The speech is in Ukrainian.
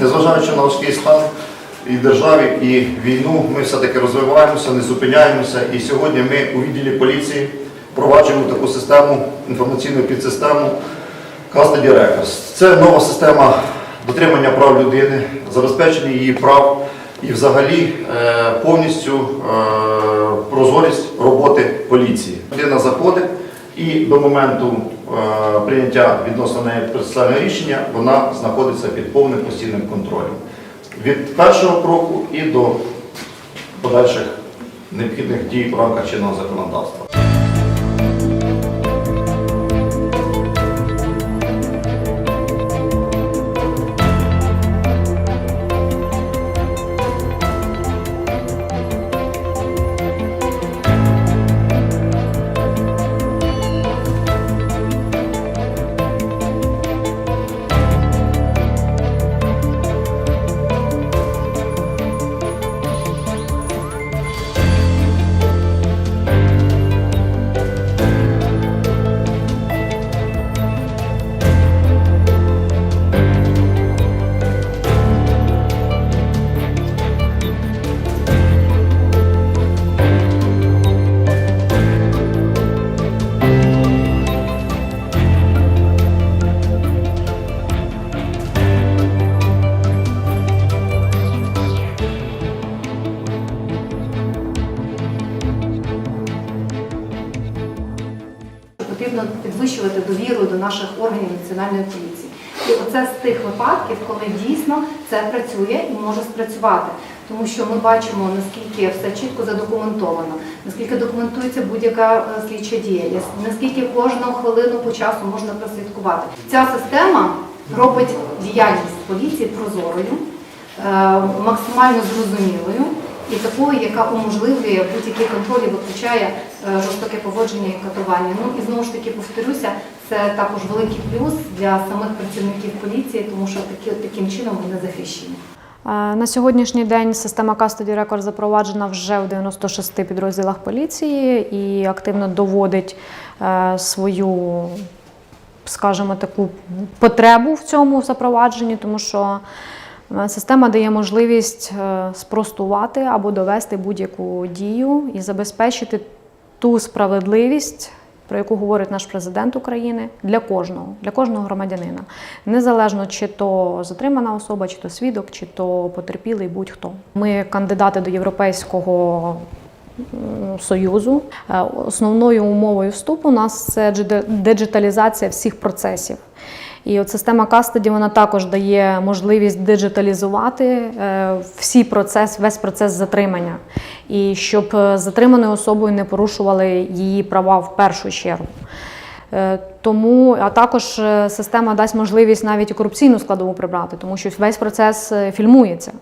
Незважаючи на важкий стан і державі, і війну, ми все-таки розвиваємося, не зупиняємося. І сьогодні ми у відділі поліції впроваджуємо таку систему, інформаційну підсистему Custody Records. Це нова система дотримання прав людини, забезпечення її прав і взагалі е, повністю е, прозорість роботи поліції. Людина заходить і до моменту прийняття відносно неї процесуального рішення вона знаходиться під повним постійним контролем. Від першого кроку і до подальших необхідних дій в рамках чинного законодавства. Потрібно підвищувати довіру до наших органів національної поліції. І оце з тих випадків, коли дійсно це працює і може спрацювати. Тому що ми бачимо, наскільки все чітко задокументовано, наскільки документується будь-яка е, слідча дія, наскільки кожну хвилину по часу можна прослідкувати. Ця система робить діяльність поліції прозорою, е, максимально зрозумілою і такою, яка уможливлює будь-який контроль і виключає е, жорстоке поводження і катування. Ну і знову ж таки повторюся, це також великий плюс для самих працівників поліції, тому що такі, таким чином вони захищені. На сьогоднішній день система Custody Record запроваджена вже в 96 підрозділах поліції і активно доводить е, свою, скажімо, таку потребу в цьому запровадженні, тому що система дає можливість е, спростувати або довести будь-яку дію і забезпечити ту справедливість. Про яку говорить наш президент України для кожного, для кожного громадянина, незалежно чи то затримана особа, чи то свідок, чи то потерпілий, будь-хто. Ми кандидати до Європейського союзу. Е, Основною умовою вступу у нас це диджиталізація всіх процесів. І от система Custody, вона також дає можливість диджиталізувати е, всі процес, весь процес затримання. І щоб е, затриманою особою не порушували її права в першу чергу. Е, Тому, а також система дасть можливість навіть корупційну складову прибрати, тому що весь процес фільмується.